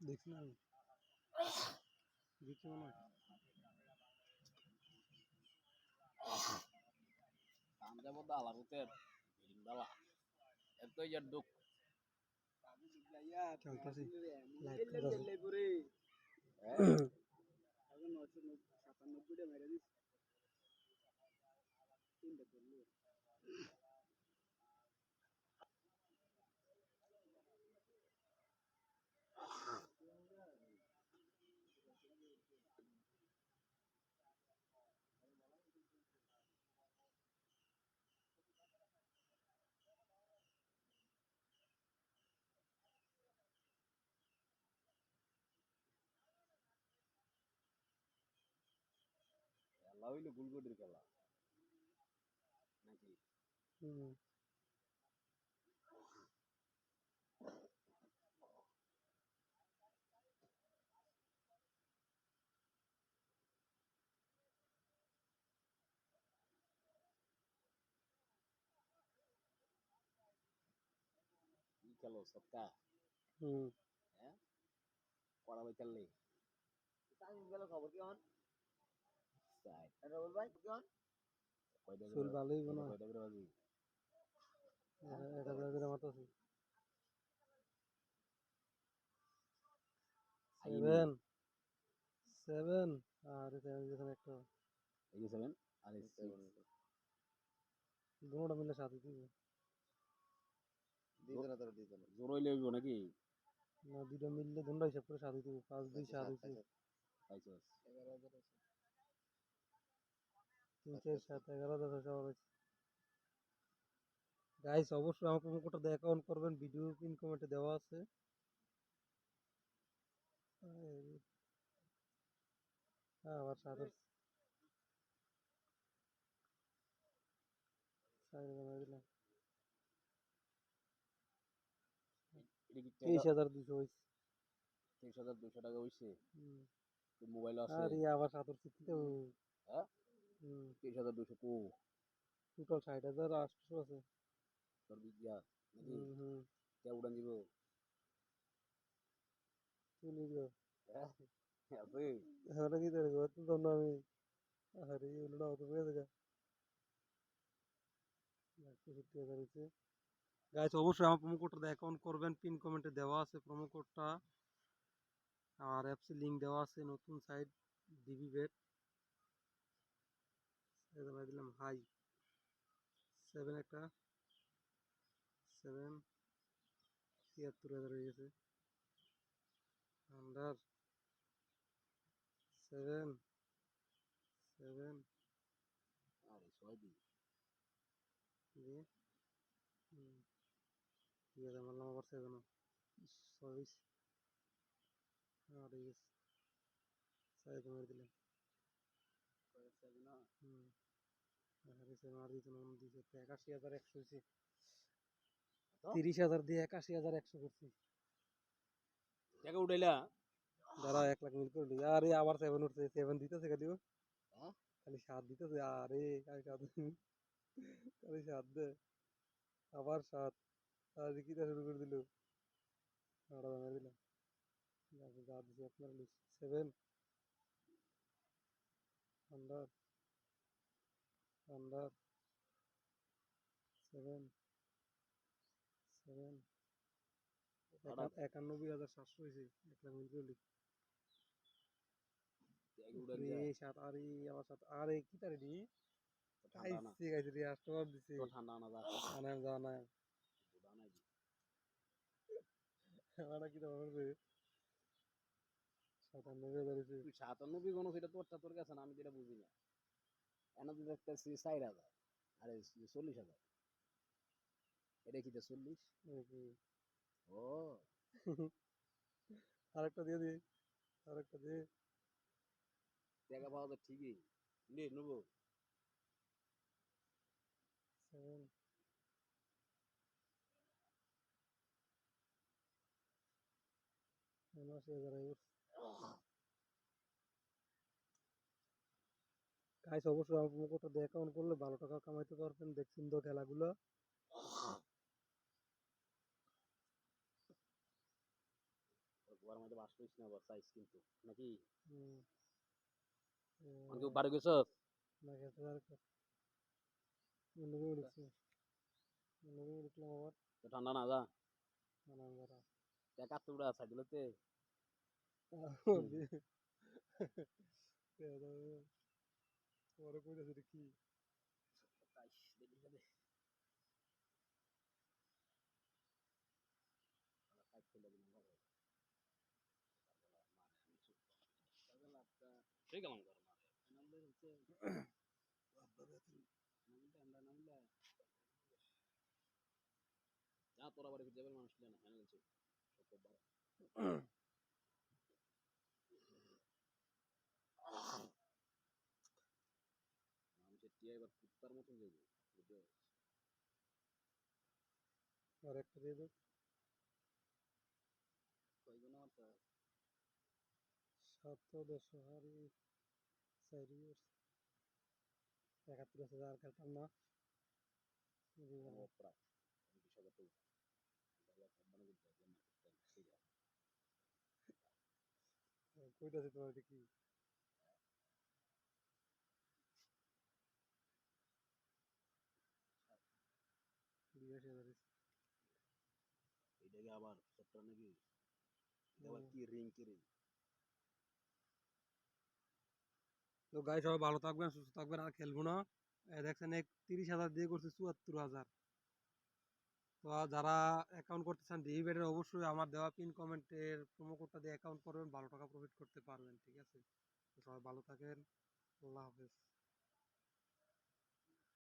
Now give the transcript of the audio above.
দেখছি না আমি দেখছি মনে হয় dala ruter. Biling dala. Ito ya duk. চলতেছি লাইট করতেছি খেলা হইল গুলগুটির খেলা। নাকি? হুম। কি খেলো হুম। হ্যাঁ? বই খেললি গেল খবর কি ভাই চুল ভালোই কয়টা করে বাজি এটা- এটা করে করে মারতেছি সেভেন সেভেন আর এটা এখানে একটা এই সেভেন আর এই সেভেন দুটা মিলে সাথে দিব জোর হইলে হইব নাকি না দুইটা মিললে দুটা হিসাব করে সাথে দিব পাঁচ দুই সাত পাইছস তিন চার সাত এগারো দশ হয়েছে গাইস অবশ্যই আমার প্রোমো কোডটা দিয়ে অ্যাকাউন্ট করবেন। ভিডিও পিন কমেন্টে দেওয়া আছে। হ্যাঁ আবার তেইশ হাজার দুশো হয়েছে তেইশ হাজার দুশো টাকা হইছে? হুম। মোবাইল আছে? আর ইয়ে আবার সাত হচ্ছে হ্যাঁ? হুম। তেইশ হাজার দুশো কো টোটাল ষাট হাজার আটশো আছে। তোর নাকি? কে উড়ান দিব? চলে গেল হ্যাঁ কি তো না আমি আরে গাইস অবশ্যই আমার প্রোমো কোডটা অ্যাকাউন্ট করবেন পিন কমেন্টে দেওয়া আছে প্রোমো কোডটা আর অ্যাপসের লিঙ্ক দেওয়া আছে নতুন সাইট ডিবি বেট এখানে দিলাম হাই সেভেন একটা সেভেন তিয়াত্তর হাজার হয়ে গেছে। আন্ডার সেভেন সেভেন আরে ছয় দিন দিয়ে ঠিক আছে মারলাম আবার সেভেন চব্বিশ। আর ঠিক আছে সাইড মেরে দিলাম। হুম। একাশি হাজার একশো হয়েছে। তিরিশ হাজার দিয়ে একাশি হাজার একশো করছি। টাকা উঠাইলা? দাঁড়া এক লাখ মিল করে আরে আবার সেভেন উঠছে সেভেন দিতেছে খালি ও। হ্যাঁ? খালি সাত দিতেছে। আরে খালি সাত খালি সাত দে। আবার সাত। আর কিটা শুরু করে দিল? আড়া দিলাম যা দিছি আপনার seven under under seven seven. একানব্বই হাজার সাতশো হয়েছে এক লাখ। সাত আরে আমার আরে কি তারে দি ঠান্ডা না। দিছে। ঠান্ডা যা। আনা যা কি সাতানব্বই হাজার সাতানব্বই কোনো সেটা তোরটা তোর কাছে না আমি যেটা বুঝি না। এনে তুই দেখতেছি চার হাজার আরে চল্লিশ হাজার। এটা কি চল্লিশ? ও। আরেকটা দিয়ে দি আরেকটা দিয়ে। টাকা পাওয়া তো ঠিকই। নে নেব। সেভেন উনআশি হাজার গাইস অবশ্যই আমার প্রোমো কোডটা দিয়ে অ্যাকাউন্ট করলে ভালো টাকা কামাইতে পারবেন দেখছেন তো খেলাগুলো ওর মধ্যে বাস করিস না আবার সাইজ কিন্তু নাকি হুম অনেকে বাড়ি গেছ না খেতে আর অন্যদিকে উঠছি অন্যদিকে উঠলাম আবার তো ঠান্ডা না যা দেখ পরে কইতেছে রে কি ঠিক আমার ঘর মারে নামলে হচ্ছে নামলে আমরা নামলে যা তোরা বাড়ি যাবে মানুষ না হ্যাঁ সব কুত্তার মতন যাবে বুঝছ আর একটা দিয়ে দাও। কয়জন আমার তা সাত দশ হারি চারি একাত্তর আছে আর কাটার না প্রায়। বিশ হাজার টাকা বাজার কোম্পানি করতে হবে মার্কেট ঠিক আছে এটা কি বিরাশি হাজার হইছে। এটাকে আবার সত্তর নাকি আবার কি রিং কি রিং তো গাই সবাই ভালো থাকবেন সুস্থ থাকবেন আর খেলব না দেখছেন এক তিরিশ হাজার দিয়ে করছে চুয়াত্তর হাজার তো যারা অ্যাকাউন্ট করতে চান ডিই বেডের অবশ্যই আমার দেওয়া পিন কমেন্টের প্রোমো কোডটা দিয়ে অ্যাকাউন্ট করবেন ভালো টাকা প্রফিট করতে পারবেন ঠিক আছে সবাই ভালো থাকেন আল্লাহ হাফেজ